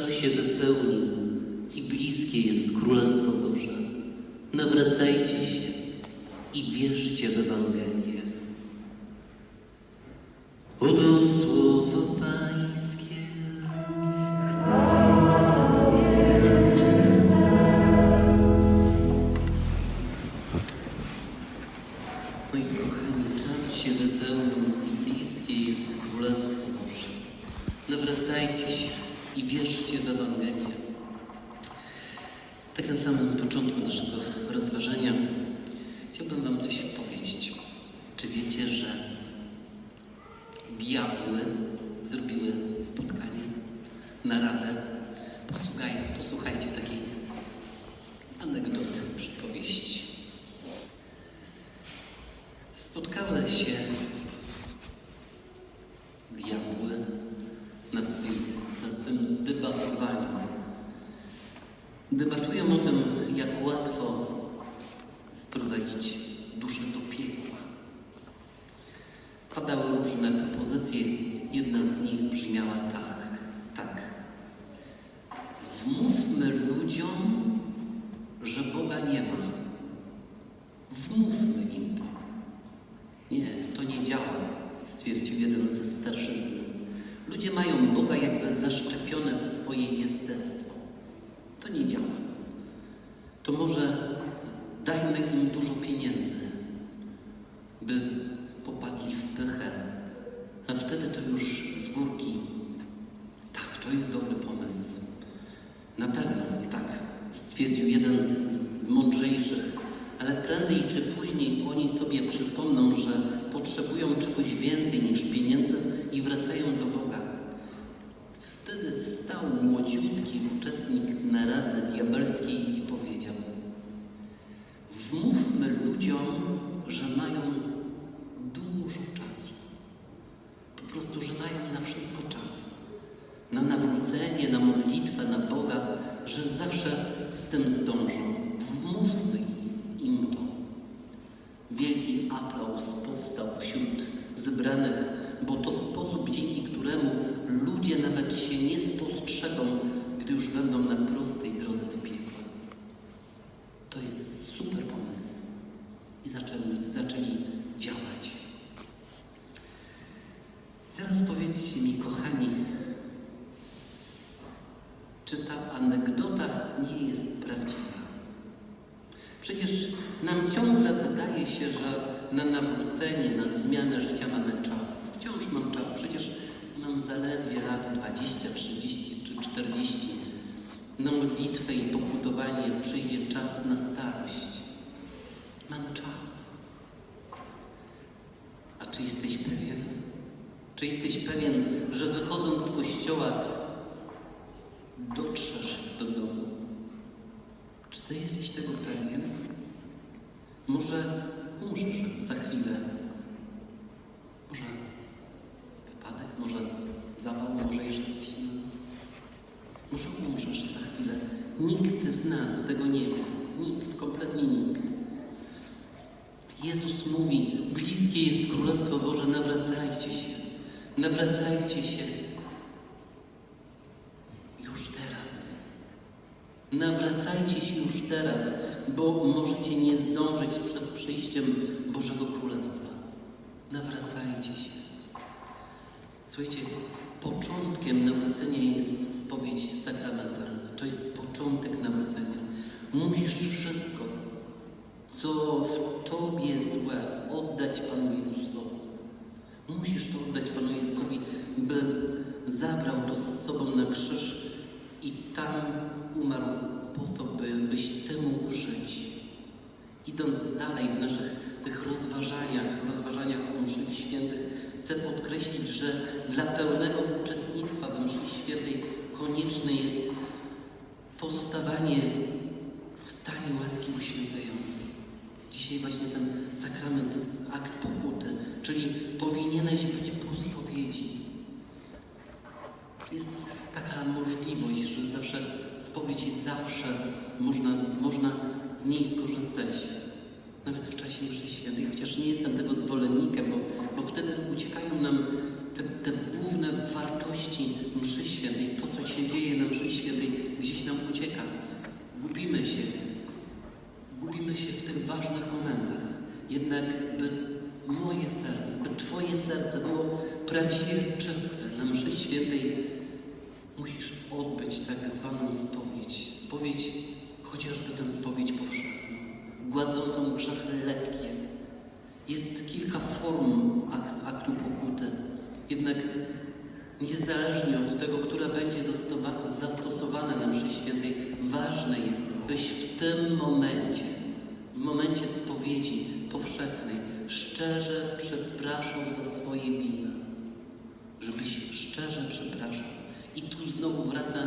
czas się wypełnił i bliskie jest Królestwo Boże. Nawracajcie się i wierzcie w Ewangelię. Oto na samym początku naszego rozważania chciałbym Wam coś powiedzieć. Czy wiecie, że diabły zrobiły spotkanie, naradę? Posłuchaj, posłuchajcie takiej anegdoty, przypowieści. Spotkały się diabły na swym, na swym debatowaniu. Debatują o tym, jak łatwo sprowadzić duszę do piekła. Padały różne propozycje. Jedna z nich brzmiała tak, tak. Wmówmy ludziom, że Boga nie ma. Wmówmy im to. Nie, to nie działa, stwierdził jeden ze starszyzn. Ludzie mają Boga jakby zaszczepione w swoje jestestwo. To nie działa. To może dajmy im dużo pieniędzy, by popadli w pychę, a wtedy to już z górki. Tak, to jest dobry pomysł. Na pewno, tak, stwierdził jeden z mądrzejszych, ale prędzej czy później oni sobie przypomną, że potrzebują czegoś więcej niż pieniędzy i wracają do Boga. Wtedy wstał młodziutki uczestnik narady diabelskiej i powiedział: Wmówmy ludziom, że mają dużo czasu. Po prostu, że mają na wszystko czas. Na nawrócenie, na modlitwę, na Boga, że zawsze z tym zdążą. Wmówmy im- im to. Wielki aplauz powstał wśród zebranych, bo to sposób, dzięki któremu ludzie nawet się nie spostrzegą, gdy już będą na prostej drodze do piekła. To jest super pomysł. I zaczęli, zaczęli działać. Teraz powiedzcie mi, kochani, czy ta anegdota nie jest prawdziwa? Przecież nam ciągle wydaje się, że na nawrócenie, na zmianę życia mamy czas. Wciąż mam czas. Przecież mam zaledwie lat 20, 30 czy 40. Na modlitwę i pokutowanie przyjdzie czas na starość. Mam czas. A czy jesteś pewien? Czy jesteś pewien, że wychodząc z kościoła dotrzesz do domu? Czy ty jesteś tego pewien? Może umrzesz za chwilę. Może wypadek, może zawał, może jeszcze coś innego. Może umrzesz za chwilę. Nikt z nas tego nie wie. Nikt, kompletnie nikt. Jezus mówi, bliskie jest Królestwo Boże, nawracajcie się. Nawracajcie się. Już teraz. Nawracajcie się już teraz, bo możecie nie zdążyć przed przyjściem Bożego Królestwa. Nawracajcie się. Słuchajcie, początkiem nawrócenia jest spowiedź sakramentalna. To jest początek nawrócenia. Musisz wszystko, co w tobie złe, oddać Panu Jezusowi. Musisz to oddać Panu Jezusowi, by zabrał to z sobą na krzyż i tam umarł Idąc dalej w naszych tych rozważaniach, rozważaniach o mszych świętych, chcę podkreślić, że dla pełnego uczestnictwa w mszy świętej konieczne jest pozostawanie w stanie łaski uświęcającej. Dzisiaj właśnie ten sakrament jest akt pokuty, czyli powinieneś być po spowiedzi. Jest taka możliwość, że zawsze spowiedź jest zawsze, można, można nawet w czasie mszy świętej, chociaż nie jestem tego zwolennikiem, bo, bo wtedy uciekają nam te, te główne wartości mszy świętej, to co się dzieje na mszy świętej, gdzieś nam ucieka. Gubimy się, gubimy się w tych ważnych momentach. Jednak by moje serce, by Twoje serce było prawdziwie czyste na mszy świętej, musisz odbyć tak zwaną spowiedź. Spowiedź, chociażby tę spowiedź powszechną, gładzącą grzechy lekkie. Jest kilka form ak- aktu pokuty. Jednak niezależnie od tego, która będzie zastosowana na mszy świętej, ważne jest, byś w tym momencie, w momencie spowiedzi powszechnej, szczerze przepraszał za swoje winy. Żebyś szczerze przepraszał. I tu znowu wraca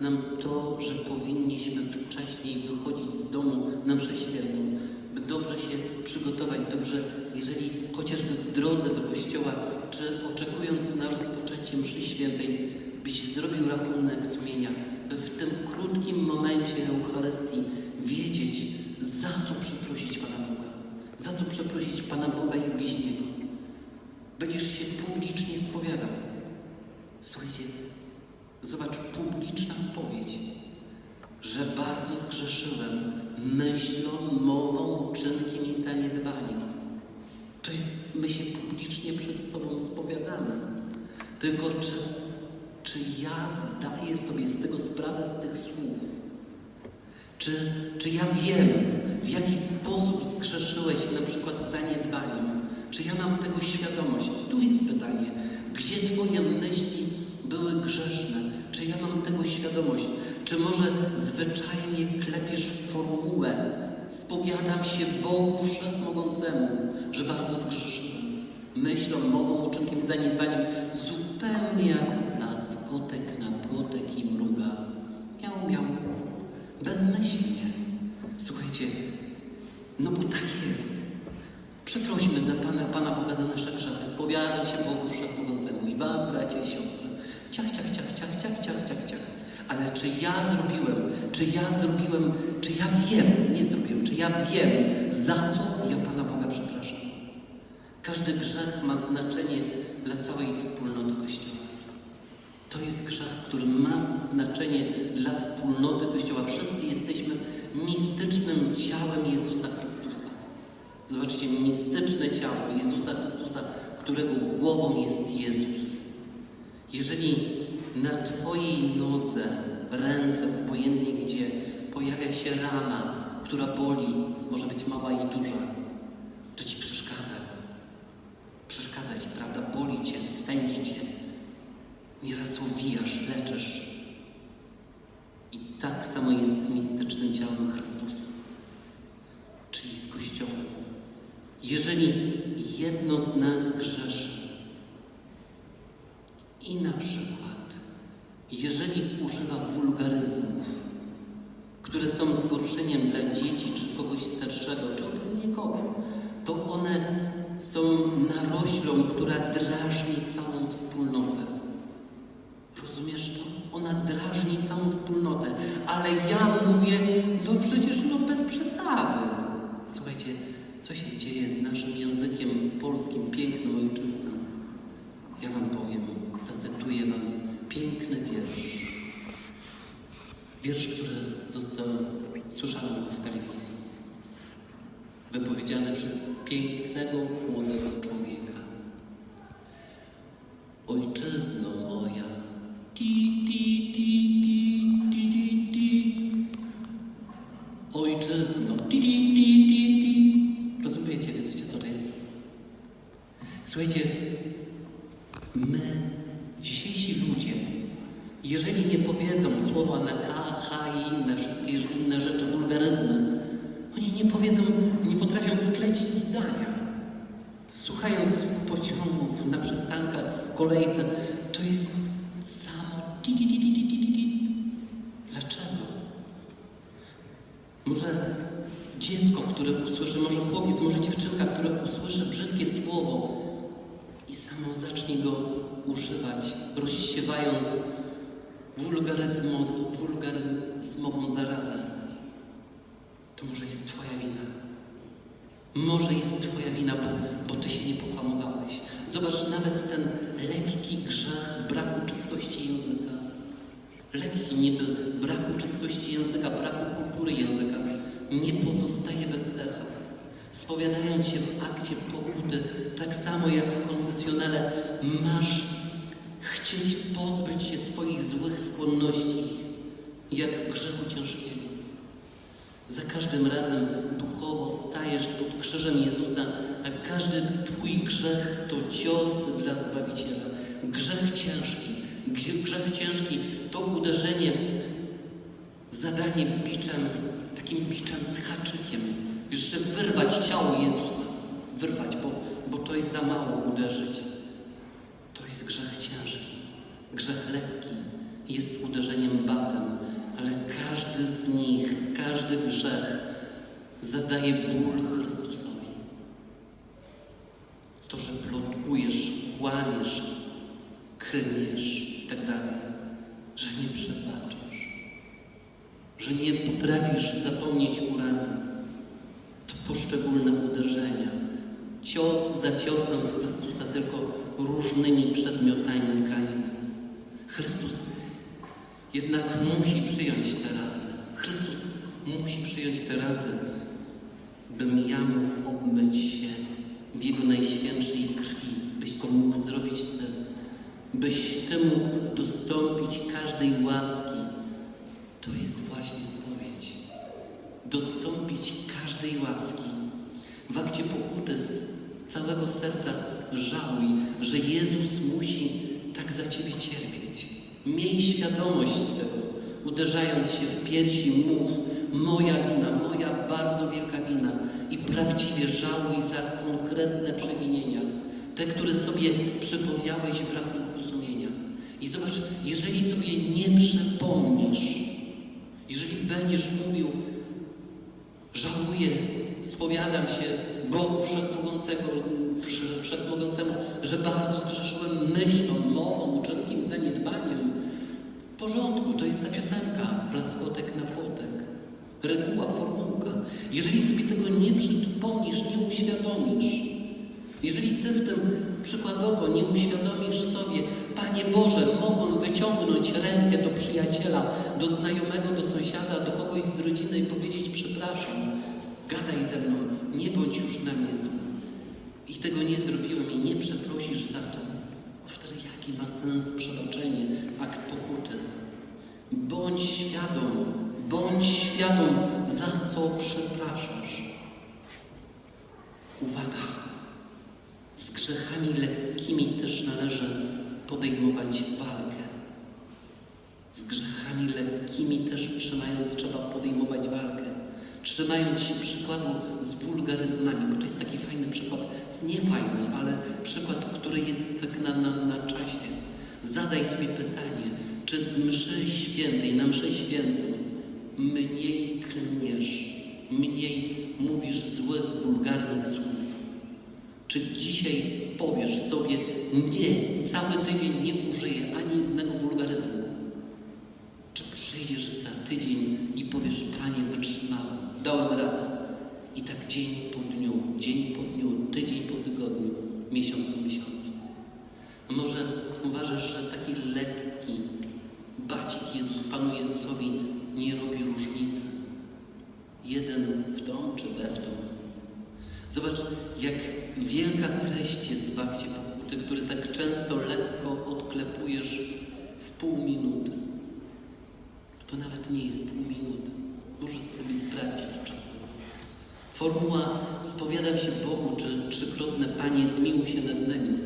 nam to, że powinniśmy wcześniej wychodzić z domu na mszę świętą, by dobrze się przygotować, dobrze, jeżeli chociażby w drodze do kościoła, czy oczekując na rozpoczęcie mszy świętej, byś zrobił rachunek sumienia, by w tym krótkim momencie Eucharystii wiedzieć, za co przeprosić Pana Boga, za co przeprosić Pana Boga i bliźniego. Będziesz się publicznie spowiadał. Słuchajcie, zobacz, publiczna spowiedź, że bardzo zgrzeszyłem myślą, mową, czynkiem i zaniedbaniem. To jest, my się publicznie przed sobą spowiadamy. Tylko czy, czy ja zdaję sobie z tego sprawę, z tych słów? Czy, czy ja wiem, w jaki sposób zgrzeszyłeś na przykład zaniedbaniem? Czy ja mam tego świadomość? Tu jest pytanie, gdzie Twoje myśli były grzeszne? Czy ja mam tego świadomość? Czy może zwyczajnie klepiesz formułę? Spowiadam się Bogu Wszechmogącemu, że bardzo zgrzeszyłem. Myślą, mową, uczynkiem, zaniedbaniem, zupełnie jak laskotek na płotek i mruga. Miał, miał. Bezmyślnie. Słuchajcie, no bo tak jest. Przeprośmy za Pana, Pana Boga za nasze grzechy. Spowiadam się Bogu Wszechmogącemu i Wam, bracia i siostry. Ciach, ciach, ciach, ciach, ciach, ciach, ciach, ciach. Ale czy ja zrobiłem, czy ja zrobiłem, czy ja wiem, nie zrobiłem, czy ja wiem, za co ja Pana Boga przepraszam. Każdy grzech ma znaczenie dla całej wspólnoty Kościoła. To jest grzech, który ma znaczenie dla wspólnoty Kościoła. Wszyscy jesteśmy mistycznym ciałem Jezusa Chrystusa. Zobaczcie, mistyczne ciało Jezusa Chrystusa, którego głową jest Jezus. Jeżeli na Twojej nodze, ręce, obojętnie gdzie, pojawia się rana, która boli, może być mała i duża, to Ci przeszkadza. Przeszkadza Ci, prawda? Boli Cię, swędzi Cię. Nieraz uwijasz, leczysz. I tak samo jest z mistycznym ciałem Chrystusa, czyli z Kościołem. Jeżeli jedno z nas grzeszy i na przykład, jeżeli używa wulgaryzmów, które są zgorszeniem dla dzieci, czy kogoś starszego, czy ogólnie kogo, to one są naroślą, która drażni całą wspólnotę. Rozumiesz to? Ona drażni całą wspólnotę. Ale ja mówię, no przecież no bez przesady. Słuchajcie, co się dzieje z naszym językiem polskim, pięknym, ojczystym? Ja wam powiem, zacytuję wam piękny wiersz. Wiersz, który został, słyszałem go w telewizji. Wypowiedziany przez pięknego, młodego człowieka. Ojczyzno moja, ti, ti, ti, ti, ti, ti, ti. Ojczyzno, ti, ti, ti, ti, ti. Rozumiecie, wiecie co to jest? Słuchajcie, my, dzisiejsi ludzie, jeżeli nie powiedzą słowa na inne, wszystkie inne rzeczy, wulgaryzmy, oni nie powiedzą, nie potrafią sklecić zdania. Słuchając w pociągu, na przystankach, w kolejce, to jest samo. Dlaczego? Może dziecko, które usłyszy, może chłopiec, może dziewczynka, które usłyszy brzydkie słowo i samo zacznie go używać, rozsiewając wulgaryzmo, wulgaryzmową zarazę. To może jest Twoja wina. Może jest Twoja wina, bo, bo Ty się nie pohamowałeś. Zobacz nawet ten lekki grzech braku czystości języka. Lekki niby braku czystości języka, braku kultury języka nie pozostaje bez echa. Spowiadając się w akcie pokuty, tak samo jak w konfesjonale, masz chcieć pozbyć się swoich złych skłonności, jak grzechu ciężkiego. Za każdym razem duchowo stajesz pod krzyżem Jezusa, a każdy Twój grzech to cios dla Zbawiciela. Grzech ciężki. Grzech ciężki to uderzenie, zadanie biczem, takim biczem z haczykiem. Jeszcze wyrwać ciało Jezusa. Wyrwać, bo, bo to jest za mało uderzyć. To jest grzech ciężki. Grzech lekki jest uderzeniem batem, ale każdy z nich, każdy grzech zadaje ból Chrystusowi. To, że plotkujesz, kłamiesz, klniesz i tak że nie przebaczasz, że nie potrafisz zapomnieć urazy, to poszczególne uderzenia, cios za ciosem w Chrystusa, tylko różnymi przedmiotami kaźni. Chrystus jednak musi przyjąć te razy. Chrystus musi przyjąć te razy, bym ja mógł obmyć się w Jego najświętszej krwi, byś to mógł zrobić Ty, byś Ty mógł dostąpić każdej łaski. To jest właśnie spowiedź. Dostąpić każdej łaski. W akcie pokuty z całego serca żałuj, że Jezus musi tak za Ciebie cierpieć. Miej świadomość tego. Uderzając się w piersi, mów: Moja wina, moja bardzo wielka wina. I prawdziwie żałuj za konkretne przewinienia, te, które sobie przypomniałeś w rachunku sumienia. I zobacz, jeżeli sobie nie przypomnisz, jeżeli będziesz mówił, żałuję, spowiadam się Bogu Wszechmogącego, Wsze- Wszechmogącemu, że bardzo zgrzeszyłem myślą, mową, uczynkiem, zaniedbaniem. W porządku, to jest ta piosenka, plaskotek na płotek. Reguła, formułka. Jeżeli sobie tego nie przypomnisz, nie uświadomisz, jeżeli Ty w tym przykładowo nie uświadomisz sobie, Panie Boże, mogłem wyciągnąć rękę do przyjaciela, do znajomego, do sąsiada, do kogoś z rodziny i powiedzieć przepraszam, gadaj ze mną, nie bądź już na mnie zły. I tego nie zrobiłem i nie przeprosisz za to. Jaki ma sens przebaczenie, akt pokuty? Bądź świadom, bądź świadom, za co przepraszasz. Uwaga! Z grzechami lekkimi też należy podejmować walkę. Z grzechami lekkimi też trzymając, trzeba podejmować walkę. Trzymając się przykładu z wulgaryzmami, bo to jest taki fajny przykład, nie fajny, ale przykład, który jest tak na, na, na czasie. Zadaj sobie pytanie, czy z mszy świętej, na mszy świętą mniej klniesz, mniej mówisz złych, wulgarnych słów? Czy dzisiaj powiesz sobie, nie, cały tydzień nie użyję ani jednego wulgaryzmu? Czy przyjdziesz za tydzień i powiesz, Panie, wytrzymałem, dałem radę? I tak dzień po dniu, dzień po dniu, tydzień po tygodniu, miesiąc po miesiącu. A może uważasz, że taki lekki bacik Jezus Panu Jezusowi nie robi różnicy? Jeden w tą czy we w tą? Zobacz, jak wielka treść jest w akcie pokuty, który tak często lekko odklepujesz w pół minuty. To nawet nie jest pół minuty. Możesz sobie sprawdzić czasem. Formuła spowiadam się Bogu, czy trzykrotne Panie zmiłuj się nad nami.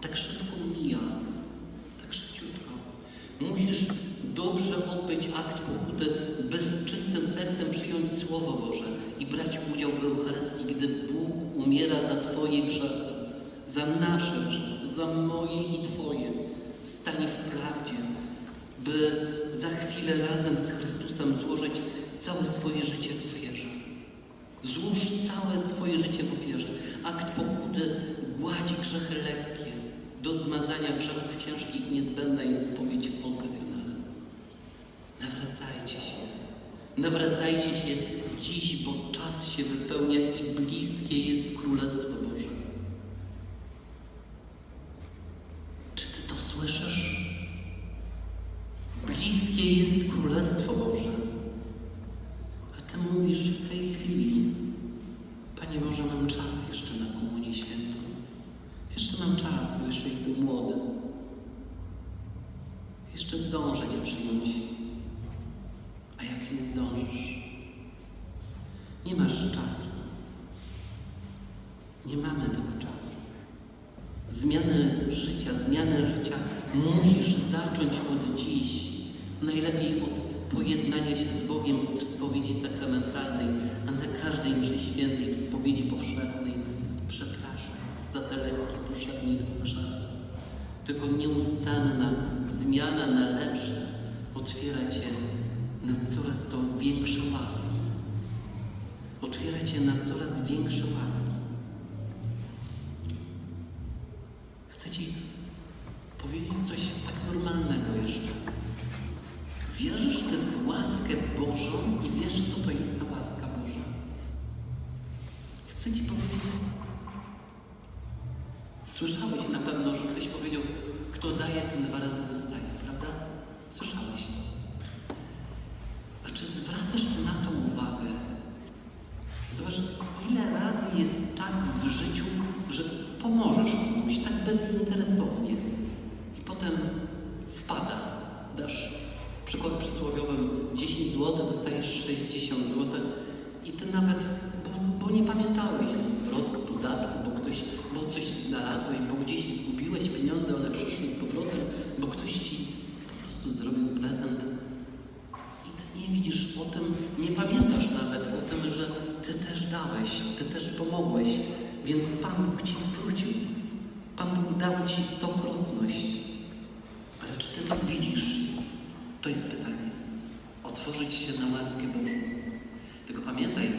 Tak szybko mija, tak szybciutko. Musisz dobrze odbyć akt pokuty, by z czystym sercem przyjąć Słowo Boże i brać udział w Eucharystii, gdy Bóg umiera za Twoje grzechy, za nasze grzechy, za moje i Twoje. Stań w prawdzie, by za chwilę razem z Chrystusem złożyć całe swoje życie w ofierze. Złóż całe swoje życie w ofierze. Akt pokuty gładzi grzechy lekkie. Do zmazania grzechów ciężkich niezbędna jest spowiedź w. Nawracajcie się. Nawracajcie się dziś, bo czas się wypełnia i bliskie jest Królestwo Boże. Czy Ty to słyszysz? Bliskie jest Królestwo Boże. A Ty mówisz w tej chwili, Panie Boże, mam czas jeszcze na Komunię Świętą. Jeszcze mam czas, bo jeszcze jestem młody. Jeszcze zdążę Cię przyjąć. A jak nie zdążysz, nie masz czasu. Nie mamy tego czasu. Zmianę życia, zmianę życia musisz zacząć od dziś. Najlepiej od pojednania się z Bogiem w spowiedzi sakramentalnej, a na każdej mszy świętej, w spowiedzi powszechnej. Przepraszam za te lekkie, powszechne grzechy. Tylko nieustanna zmiana na lepsze otwiera Cię na coraz to większe łaski. Otwiera Cię na coraz większe łaski. Wiesz, co to jest ta łaska Boża. Chcę Ci powiedzieć, słyszałeś na pewno, że ktoś powiedział, kto daje, ten dwa razy dostaje, prawda? Słyszałeś. A czy zwracasz Ty na to uwagę? Zobacz, ile razy jest tak w życiu, że pomożesz komuś tak bezinteresownie i potem wpada. Dasz przykład przysłowiowym 10 dostajesz 60 zł i ty nawet, bo, bo nie pamiętałeś zwrot z podatku, bo ktoś, bo coś znalazłeś, bo gdzieś zgubiłeś pieniądze, one przyszły z powrotem, bo ktoś ci po prostu zrobił prezent i ty nie widzisz o tym, nie pamiętasz nawet o tym, że ty też dałeś, ty też pomogłeś, więc Pan Bóg ci zwrócił. Pan Bóg dał ci stokrotność. Ale czy ty to widzisz? To jest pytanie. Otworzyć się na łaskę Bożą. Tylko pamiętaj,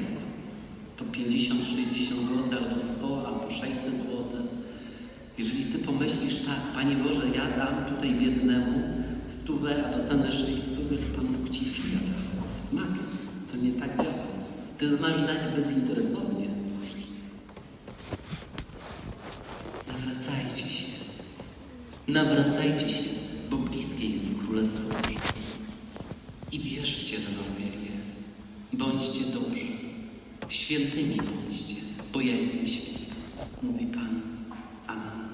to 50, 60 zł, albo 100, albo 600 zł. Jeżeli ty pomyślisz tak, Panie Boże, ja dam tutaj biednemu stówę, a dostanę 6 stówy, to Pan Bóg ci chwilę smak. To nie tak działa. Ty masz dać bezinteresownie. Nawracajcie się. Nawracajcie się, bo bliskie jest Królestwo Boże. I wierzcie w Ewangelię. Bądźcie dobrzy. Świętymi bądźcie, bo ja jestem święty. Mówi Pan. Amen.